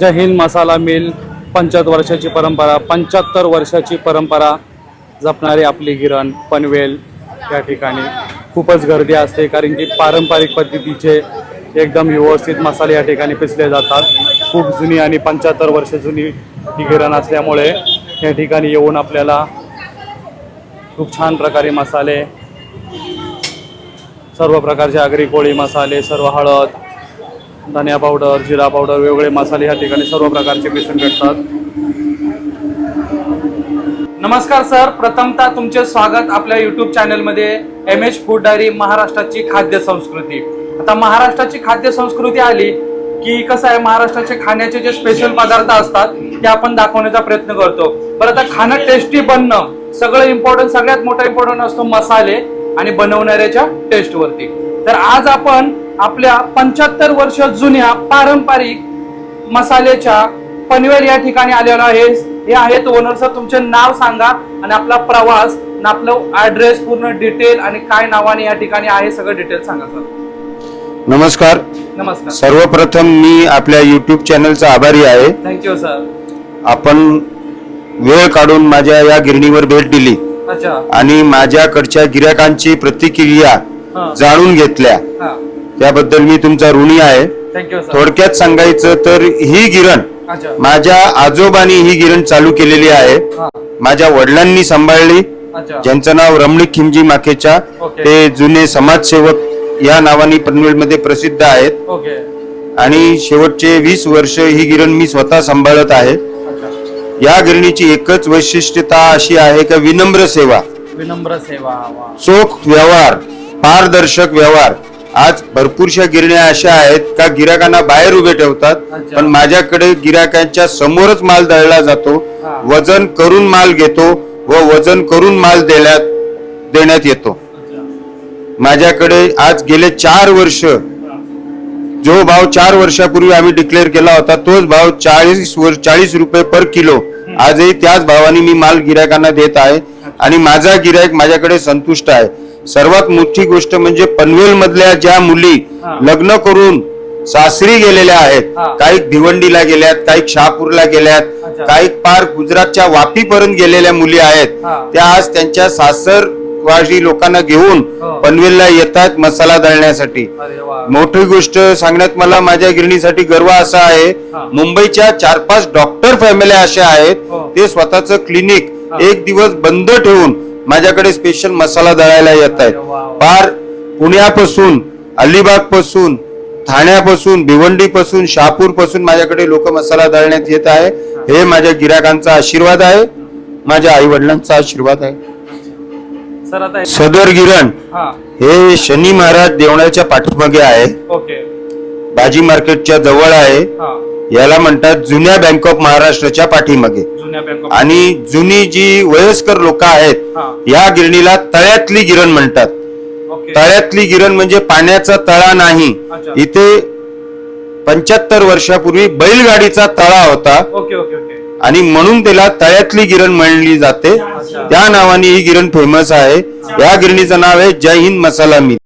जय हिंद मसाला mill पंच्याहत्तर वर्षाची परंपरा पंच्याहत्तर वर्षाची परंपरा जपणारी आपली गिरण पनवेल या ठिकाणी. खूपच गर्दी असते कारण की पारंपरिक पद्धतीचे एकदम व्यवस्थित मसाले या ठिकाणी पिसले जातात. खूप जुनी आणि पंच्याहत्तर वर्ष जुनी ही गिरण असल्यामुळे या ठिकाणी येऊन आपल्याला खूप छान प्रकारे मसाले सर्व प्रकारचे आगरी कोळी मसाले सर्व हळद धनिया पावडर जिरा पावडर वेगवेगळे मसाले या ठिकाणी सर्व प्रकारचे मिसळून भेटतात. नमस्कार सर प्रथमतः तुमचे स्वागत आपल्या युट्यूब चॅनलमध्ये एम एच फूड डायरी महाराष्ट्राची खाद्य संस्कृती. आता महाराष्ट्राची खाद्य संस्कृती आली की कसं आहे महाराष्ट्राचे खाण्याचे जे स्पेशल पदार्थ असतात ते आपण दाखवण्याचा प्रयत्न करतो. बरं आता खाणं टेस्टी बनणं सगळं इम्पॉर्टंट सगळ्यात मोठा इम्पॉर्टंट असतो मसाले आणि बनवणाऱ्याच्या टेस्टवरती तर आज आपण आपल्या पंच्याहत्तर वर्ष जुन्या पारंपरिक मसाल्याच्या पनवेल या ठिकाणी आलेलो आहे. हे आहेत ओनर सर तुमचे नाव सांगा आणि आपला प्रवास आणि आपलं ऍड्रेस पूर्ण डिटेल आणि काय नावाने या ठिकाणी आहे सगळं डिटेल सांगा सर नमस्कार. नमस्कार. सर्वप्रथम मी आपल्या युट्यूब चॅनलचा आभारी आहे. थँक्यू सर आपण वेळ काढून माझ्या या गिरणीवर भेट दिली. अच्छा. आणि माझ्याकडच्या गिरायकांची प्रतिक्रिया जाणून घेतल्या. त्याबद्दल मी तुमचा ऋणी आहे. थँक्यू सर थोडक्यात सांगायचं तर ही गिरण अच्छा. माझ्या आजोबांनी ही गिरण चालू केलेली आहे. हा. माझ्या वडिलांनी सांभाळली. अच्छा. ज्यांचं नाव रमणीक खिमजी माखेच्या. ओके. ते जुने समाजसेवक या नावाने पनवेलमध्ये प्रसिद्ध आहेत. ओके. आणि शेवटचे वीस वर्ष ही गिरण मी स्वतः सांभाळत आहे. अच्छा. या गिरणीची एकच वैशिष्ट्यता अशी आहे का? विनम्र सेवा. विनम्र सेवा वा. चोख व्यवहार पारदर्शक व्यवहार आज भरपूरशा गिरण्या अशा आहेत का गिराकांना बाहेर उभे ठेवतात. पण माझ्याकडे गिराकांच्या समोरच माल दळला जातो. वजन करून माल घेतो व वजन करून माल देण्यात देण्यात येतो. माझ्याकडे आज गेले चार वर्ष जो भाव चार वर्षापूर्वी आम्ही डिक्लेअर केला होता तोच भाव चाळीस वर्ष चाळीस रुपये पर किलो आजही त्याच भावाने मी माल गिरायकांना देत आहे आणि माझा गिरायक माझ्याकडे संतुष्ट आहे. सर्वात मोठी गोष्ट म्हणजे पनवेल मधल्या ज्या मुली. लग्न करून सासरी गेलेल्या आहेत. काही भिवंडीला गेल्यात काही शहापूरला गेल्यात. काही पार गुजरातच्या वापीपर्यंत गेलेल्या मुली आहेत. त्या आज त्यांच्या सासर लोकांना घेऊन हो. पनवेलला येतात मसाला दळण्यासाठी मोठी गोष्ट सांगण्यात मला माझ्या गिरणीसाठी गर्व असा आहे. मुंबईच्या चार पाच डॉक्टर फॅमिल्या अशा आहेत हो. ते स्वतःच क्लिनिक. एक दिवस बंद ठेवून माझ्याकडे स्पेशल मसाला दळायला येत आहेत. पार पुण्यापासून अलिबागपासून ठाण्यापासून भिवंडी पासून शहापूरपासून माझ्याकडे लोक मसाला दळण्यात येत आहे. हे माझ्या गिराकांचा आशीर्वाद आहे. माझ्या आई वडिलांचा आशीर्वाद आहे. सदर गिरण हा. शनी महाराज देवळाच्या पाठीमागे आहे. भाजी मार्केटच्या जवळ आहे. याला म्हणतात जुन्या बँक ऑफ महाराष्ट्राच्या पाठीमागे. आणि जुनी जी वयस्कर लोक आहेत या गिरणीला तळ्यातली गिरण म्हणतात. तळ्यातली गिरण म्हणजे पाण्याचा तळा नाही. इथे पंच्याहत्तर वर्षापूर्वी बैलगाडीचा तळा होता. आणि म्हणून त्याला तळ्यातली गिरण म्हणली जाते. त्या नावाने ही गिरण फेमस आहे. या गिरणीचं नाव आहे जय हिंद मसाला मिल.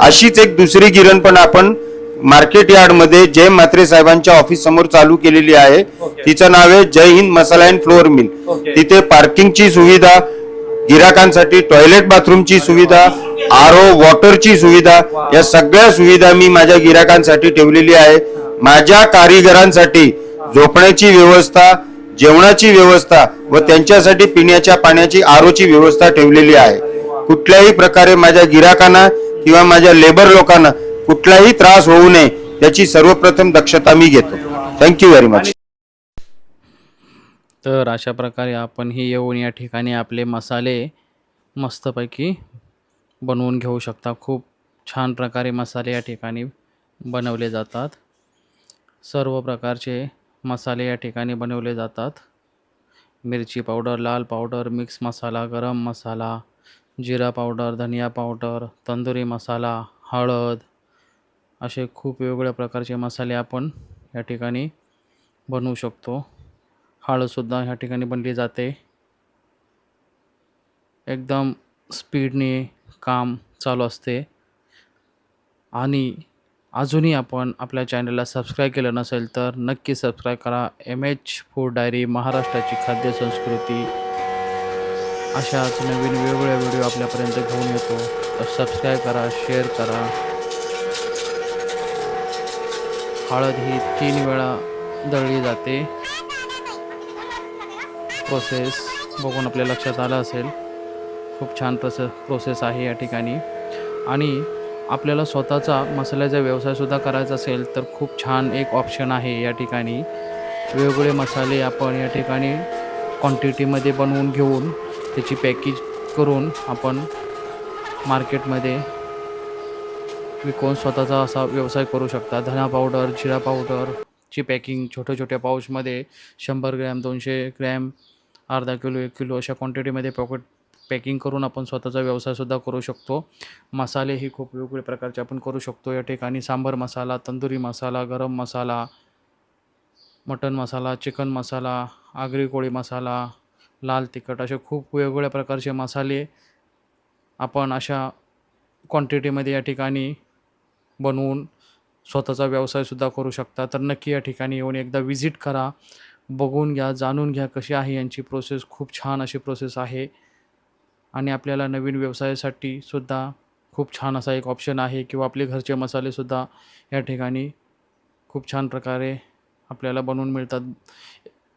अशीच एक दुसरी गिरण पण आपण मार्केट यार्डमध्ये जय म्हात्रे साहेबांच्या ऑफिस समोर चालू केलेली आहे. तिचं नाव आहे Jai Hind masala and flour mill. तिथे पार्किंगची सुविधा गिराकांसाठी टॉयलेट बाथरूमची सुविधा आर ओ वॉटरची सुविधा. या सगळ्या सुविधा मी माझ्या गिराकांसाठी ठेवलेली आहे माझ्या कारिगरांसाठी झोपण्याची व्यवस्था जेवणाची व्यवस्था व त्यांच्यासाठी पिण्याच्या पाण्याची आरोची व्यवस्था ठेवलेली आहे कुठल्याही प्रकारे माझ्या गिराकांना किंवा माझ्या लेबर लोकांना कुठलाही त्रास होऊ नये याची सर्वप्रथम दक्षता मी घेतो. थँक्यू व्हेरी मच तर अशा प्रकारे आपण ही येऊन या ठिकाणी आपले मसाले मस्तपैकी बनवून घेऊ शकता. खूप छान प्रकारे मसाले या ठिकाणी बनवले जातात. सर्व प्रकारचे मसाले या ठिकाणी बनवले जातात. मिरची पावडर लाल powder mix masala garam masala jeera powder dhania powder tandoori masala हळद असे खूप वेगवेगळ्या प्रकारचे मसाले आपण या ठिकाणी बनवू शकतो. हळदसुद्धा ह्या ठिकाणी बनली जाते. एकदम स्पीडने काम चालू असते. आणि अजूनही आपण आपल्या चॅनलला सबस्क्राईब केलं नसेल तर नक्की सबस्क्राईब करा. एम एच फूड डायरी महाराष्ट्राची खाद्य संस्कृती. अशाच नवीन वेगवेगळ्या व्हिडिओ आपल्यापर्यंत घेऊन येतो. तर सबस्क्राईब करा शेअर करा. हळद ही तीन वेळा दळली जाते. प्रोसेस बघून आपल्या लक्षात आलं असेल. खूप छान प्रोसेस प्रोसेस आहे या ठिकाणी. आणि आपल्याला स्वतःचा मसाल्याचा व्यवसायसुद्धा करायचा असेल तर खूप छान एक ऑप्शन आहे या ठिकाणी. वेगवेगळे मसाले आपण या ठिकाणी क्वांटिटीमध्ये बनवून घेऊन त्याची पॅकेज करून आपण मार्केटमध्ये विकून स्वतःचा असा व्यवसाय करू शकता? धना पावडर जिरा पावडरची पॅकिंग छोट्या छोट्या पाऊचमध्ये शंभर ग्रॅम दोनशे ग्रॅम अर्धा किलो एक किलो अशा क्वांटिटीमध्ये पॉकेट पॅकिंग करून आपण स्वतःचा व्यवसायसुद्धा करू शकतो. मसालेही खूप वेगवेगळ्या प्रकारचे आपण करू शकतो. या ठिकाणी सांबर मसाला तंदुरी मसाला गरम मसाला मटन मसाला चिकन मसाला आगरी कोळी मसाला लाल तिखट असे खूप वेगवेगळ्या प्रकारचे मसाले आपण अशा क्वांटिटीमध्ये या ठिकाणी बनवून स्वतःचा व्यवसायसुद्धा करू शकता. तर नक्की या ठिकाणी येऊन एकदा विजिट करा. बघून घ्या जाणून घ्या कशी आहे यांची प्रोसेस खूप छान अशी प्रोसेस आहे. आणि आपल्याला नवीन व्यवसायासाठी सुद्धा खूप छान असा एक ऑप्शन आहे किंवा आपले घरचे मसालेसुद्धा या ठिकाणी खूप छान प्रकारे आपल्याला बनवून मिळतात.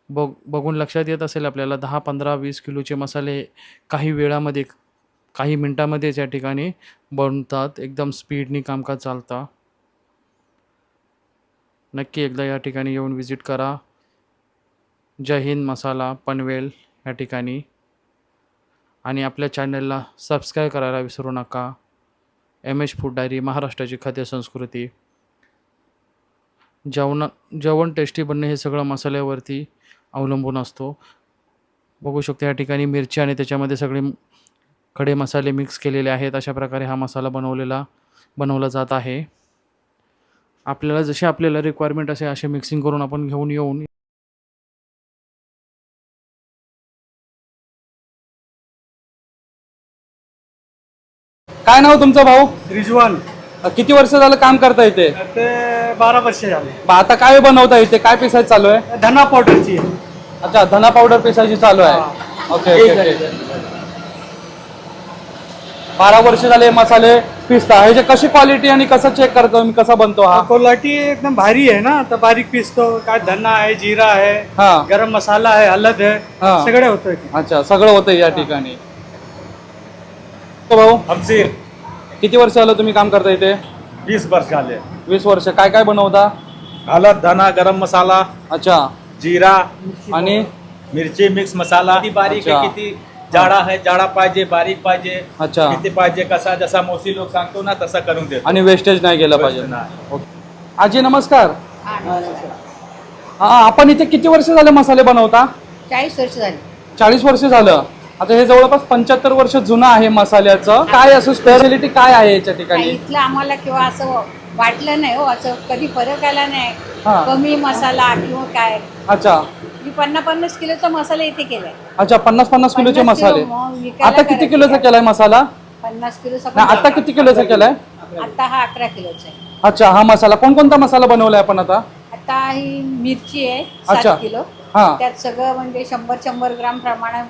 बघ बघून लक्षात येत असेल आपल्याला दहा पंधरा वीस किलोचे मसाले काही वेळामध्ये काही मिनटामध्येच या ठिकाणी बनतात. एकदम स्पीडनी कामकाज चालतं. नक्की एकदा या ठिकाणी येऊन व्हिजिट करा. जय हिंद मसाला पनवेल या ठिकाणी. आणि आपल्या चॅनलला सबस्क्राईब करायला विसरू नका. एम एच फूड डायरी महाराष्ट्राची खाद्य संस्कृती. जेवण जेवण टेस्टी बनणे हे सगळं मसाल्यावरती अवलंबून असतो. बघू शकतो या ठिकाणी मिरची आणि त्याच्यामध्ये सगळे खडे मसाले मिक्स केलेले आहेत. अशा प्रकारे हा मसाला बनवलेला बनवला जात आहे. आपल्याला जसे आपल्याला रिक्वायरमेंट असे असे मिक्सिंग करून आपण घेऊन येऊन काय नाव तुमचं भाऊ? रिजवान. किती वर्ष झालं काम करता येते ते बारा वर्ष झाले. आता काय बनवता येते काय पिसायचं चालू आहे? धना पावडरची. अच्छा धना पावडर पिसायची चालू आहे. Okay okay okay. बारा वर्ष झाले मसाले पिसता. ह्याची कशी क्वालिटी आणि कसं चेक करतो मी कसा बनतो हा? क्वालिटी एकदम भारी आहे ना. तर बारीक पिसतो काय धना आहे जिरा आहे हा. गरम मसाला आहे हळद हा. आहे सगळे होतं अच्छा सगळं होतं या ठिकाणी. तो भाऊ हमसीर किती वर्ष झालं तुम्ही काम करता इथे? वीस वर्ष झाले. वीस वर्ष. काय काय बनवता? हळद धना गरम मसाला अच्छा. जिरा आणि? मिरची मिक्स मसाला. किती बारीक अच्छा. किती जाडा आहे जाडा पाहिजे बारीक पाहिजे अच्छा. किती पाहिजे कसा जसा मोसी लोक सांगतो ना तसा करून देतो. आणि वेस्टेज नाही गेलं पाहिजे. ओके. आजी नमस्कार. हा आपण इथे किती वर्ष झाले मसाले बनवता? चाळीस वर्ष झाली. चाळीस वर्ष झालं. आता हे जवळपास पंच्याहत्तर वर्ष जुनं आहे मसाल्याचं. काय असं स्पेशालिटी काय आहे याच्या ठिकाणी? इथलं आम्हाला किंवा असं वाटलं नाही हो असं कधी फरक आला नाही. हा. कमी मसाला किंवा काय. अच्छा. मी पन्नास पन्नास किलोचा मसाला इथे केलाय. अच्छा पन्नास पन्नास किलोचे पन्नास किलो मसाले. मग विकायला आता किती करायचे किलोचा? केलाय मसाला? पन्नास किलोचा नाही आता किती किलोचा केलाय? आता हा अकरा किलोचा आहे. अच्छा हा मसाला. कोणकोणता मसाला बनवलाय आपण आता? आता ही मिरची आहे अच्छा. सात किलो. हा. त्यात सगळं म्हणजे शंभर शंभर ग्राम प्रमाणात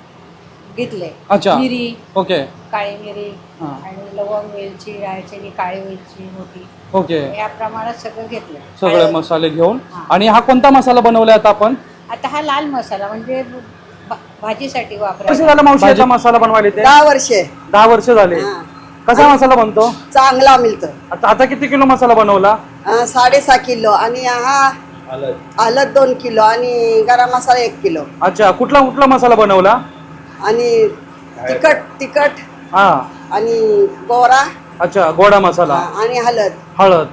घेतलंय. अच्छा. मिरी ओके. काळी मिरी हा. आणि लवंग वेलची रायची काळी वेलची मोठी. ओके. या प्रमाणात सगळं घेतलं सगळे. मसाले घेऊन. हा. आणि हा कोणता मसाला बनवलाय आता आपण? आता हा लाल मसाला म्हणजे भा- भाजीसाठी कसे वापरायचा झालं मावशी याचा मसाला बनवायला ते दहा वर्षे. दहा वर्ष झाले. कसा मसाला बनतो? चांगला मिळतो. आता आता किती किलो मसाला बनवला? अं, साडेसहा किलो. आणि हा हळद दोन किलो आणि गरम मसाला एक किलो. अच्छा कुठला कुठला मसाला बनवला? आणि तिखट तिखट हा. आणि गोरा अच्छा गोडा मसाला. आणि हळद. हळद.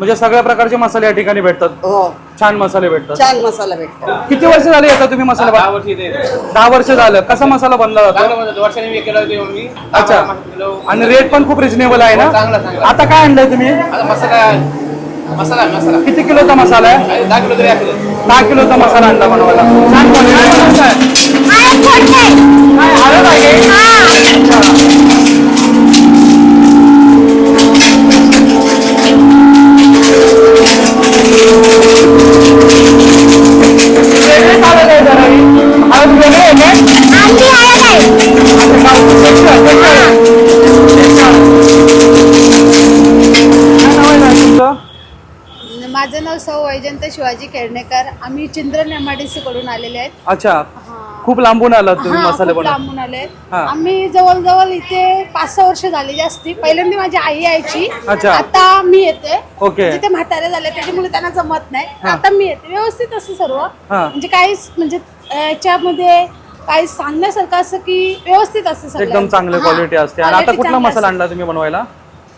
म्हणजे सगळ्या प्रकारचे मसाले या ठिकाणी भेटतात. हो. छान मसाले भेटतात. छान मसाला भेटतो किती वर्ष झाले आता तुम्ही मसाला बन- दहा वर्ष झालं. कसा मसाला बनला जातो वर्षाने केलं होते मी अच्छा. आणि रेट पण खूप रिजनेबल आहे ना? चांगला, चांगला. आता काय आणलंय तुम्ही? आता मसाला मसाला मसाला. किती किलोचा मसाला आहे? आणि दहा किलो तरी दहा किलोचा मसाला आणला बनवायला. छान बनवला. काय? बनवताय? काय हळद आहे? अच्छा. शिवाजी केळणेकर आम्ही चिंद्रन एम आय डी सी कडून आलेले आहेत. अच्छा हा. खूप लांबून आलात तुम्ही हा, मसाले खूप बनवून. लांबून आले हा. आम्ही जवळजवळ इथे पाच सहा वर्ष झाली जास्ती. पहिल्यांदा माझी आई यायची. अच्छा. आता मी येते. ओके. म्हणजे ते म्हातारे झाले त्याच्यामुळे त्यांना जमत नाही. आता मी येते. व्यवस्थित असं सर्व. हा. म्हणजे काहीच म्हणजे अं, याच्यामध्ये काही सांगण्यासारखं असं की व्यवस्थित असतं सगळं. एकदम चांगली हा, क्वालिटी असते. आणि आता quality कुठला चांगली मसाला असते. आणला तुम्ही बनवायला?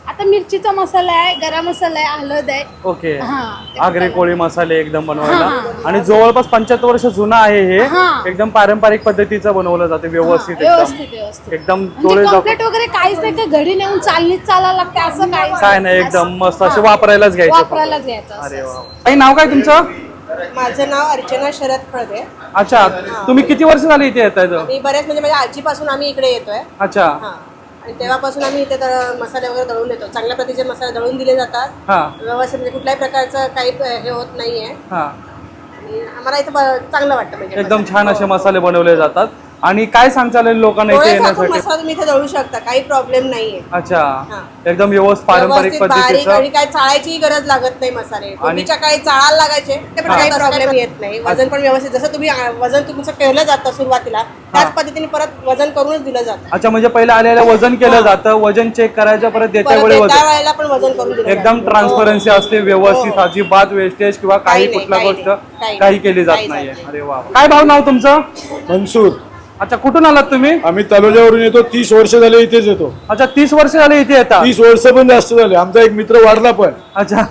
आता मिरचीचा मसाला आहे गरम मसाला आहे हळद आहे. ओके. हा, आगरी. कोळी मसाले एकदम बनवायला. हा. आणि जवळपास पंच्याहत्तर वर्ष जुना आहे हे. हा. एकदम पारंपरिक पद्धतीचं बनवलं जाते व्यवस्थित एकदम. व्यवस्थित व्यवस्थित. एकदम म्हणजे डोळे दाखव- कंप्लीट वगैरे काहीच नाही का घडी नेऊन चाललीच चालायला लागते असं काही काय नाही एकदम मस्त असे वापरायलाच घ्यायचे फक्त. वापरायलाच घ्यायचं अरे असं. वा काही नाव काय तुमचं? माझं नाव अर्चना शरद खळगे. अच्छा तुम्ही किती वर्ष झाली इथे येत आहे मी बऱ्याच म्हणजे माझ्या आजीपासून आम्ही इकडे येतोय. अच्छा. हा. आणि तेव्हापासून आम्ही इथे तर मसाले वगैरे दळून येतो चांगल्या प्रतीचे मसाले दळून दिले जातात. हा. व्यवस्थित म्हणजे कुठल्याही प्रकारचं काही हे होत नाहीये. हा. आणि आम्हाला इथं ब- चांगलं वाटतं म्हणजे एकदम छान असे मसाले बनवले जातात. आणि काय सांगताल लोकांना इथे येण्यासाठी? मसाला तुम्ही इथे दळू शकता काही प्रॉब्लेम नाहीये. अच्छा. हा. एकदम व्यवस्थित पारंपरिक पद्धतीचं आणि काय चाळायची गरज लागत नाही मसाले. पूर्वीच्या काळी चाळायला लागायचे ते पण काही प्रॉब्लेम येत नाही. वजन पण व्यवस्थित जसं तुम्ही वजन तुमचं केलं जातं सुरुवातीला त्याच पद्धतीने परत वजन करूनच दिलं जातं. अच्छा म्हणजे पहिलं आलेलं वजन केलं जातं वजन चेक करायचं परत देत्या वेळेला पण वजन करून दिलं एकदम. ट्रान्सपरन्सी असते व्यवस्थित अजिबात वेस्टेज किंवा काही काही काही गोष्ट काही काही. केली जात काही नाहीये. नाही. अरे वा काय भाव नाव तुमचं? मनसूर अच्छा कुठून आलात तुम्ही? आम्ही तलोजावरून येतो तीस वर्ष झाले इथेच येतो. अच्छा तीस वर्ष झाले इथे येतात तीस वर्ष पण जास्त झाले आमचा एक मित्र वाढला पण. अच्छा.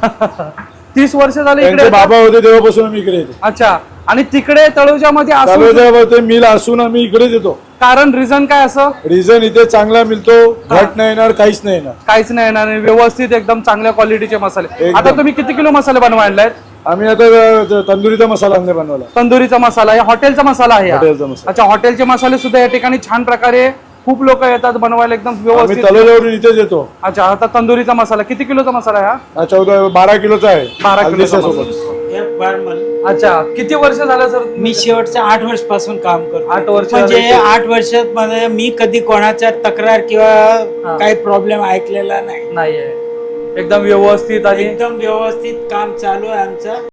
तीस वर्ष झाले इकडे त्यांचे येतात? बाबा होते तेव्हापासून आम्ही इकडे येतो. अच्छा. आणि तिकडे तळोजामध्ये असून तलोजावर मिल असून आम्ही इकडेच येतो. कारण रिझन काय असं? रिझन इथे चांगला मिळतो घट नाही येणार काहीच नाही येणार. काहीच नाही येणार व्यवस्थित एकदम चांगल्या क्वालिटीचे मसाले. एकदम. आता तुम्ही किती किलो मसाले बनवा आणलायत आम्ही आता तंदुरीचा मसाला आणला बनवला तंदुरीचा मसाला आहे हॉटेलचा मसाला आहे हा. हॉटेलचा मसाला. अच्छा हॉटेलचे मसाले सुद्धा या ठिकाणी छान प्रकारे खूप लोक येतात बनवायला एकदम आम्ही व्यवस्थित तलोजावरून इथेच येतो. अच्छा आता तंदुरीचा मसाला किती किलोचा मसाला आहे हा? हा चौदा बारा किलोचा आहे. बारा किलोचा हल्दीच्या सोबत. अच्छा किती वर्ष झालं सर? मी शेवटच्या आठ वर्षपासून काम करतो आठ वर्ष म्हणजे झाले. आठ वर्षात मध्ये मी कधी कोणाच्या तक्रार किंवा काही प्रॉब्लेम ऐकलेला नाही. नाहीये. एकदम व्यवस्थित आणि एकदम व्यवस्थित काम चालू आहे आमचं.